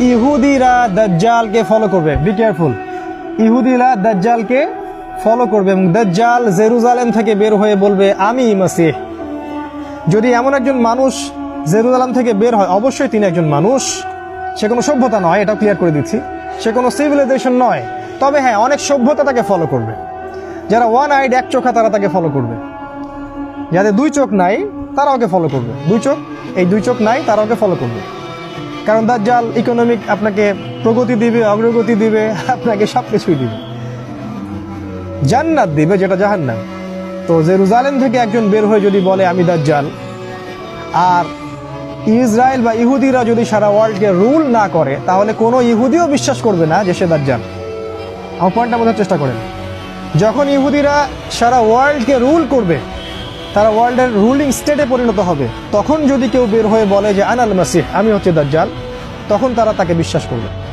ইহুদিরা দাজ্জালকে ফলো করবে। বি কেয়ারফুল ইহুদিরা দাজ্জালকে ফলো করবে এবং দাজ্জাল জেরুজালেম থেকে বের হয়ে বলবে, আমি মাসিহ। যদি এমন একজন মানুষ জেরুজালেম থেকে বের হয়, অবশ্যই তিনি একজন মানুষ। সে কোনো সভ্যতা নয় এটা ক্লিয়ার করে দিচ্ছি। সে কোনো সিভিলাইজেশন নয়। তবে হ্যাঁ অনেক সভ্যতা তাকে ফলো করবে। যারা ওয়ান আইড এক চোখা তারা তাকে ফলো করবে। যাদের দুই চোখ নাই তারা ওকে ফলো করবে। দুই চোখ? এই দুই চোখ নাই তারা ওকে ফলো করবে। কারণ দাজ্জাল ইকোনমিক আপনাকে প্রগতি দিবে, অগ্রগতি দিবে, আপনাকে সব কিছুই দিবে। জান্নাত দিবে যেটা জাহান্নাম। তো জেরুজালেম থেকে একজন বের হয়ে যদি বলে, আমি দাজ্জাল, আর ইসরায়েল বা ইহুদিরা যদি সারা ওয়ার্ল্ডকে রুল না করে, তাহলে কোনো ইহুদিও বিশ্বাস করবে না যে সে দাজ্জাল। আমার পয়েন্টটা বোঝার চেষ্টা করেন। যখন ইহুদিরা সারা ওয়ার্ল্ডকে রুল করবে তারা ওয়ার্ল্ডের রুলিং স্টেটে পরিণত হবে। তখন যদি কেউ বের হয়ে বলে যে আনাল মাসিহ আমি হচ্ছে দাজ্জাল, তখন তারা তাকে বিশ্বাস করবে।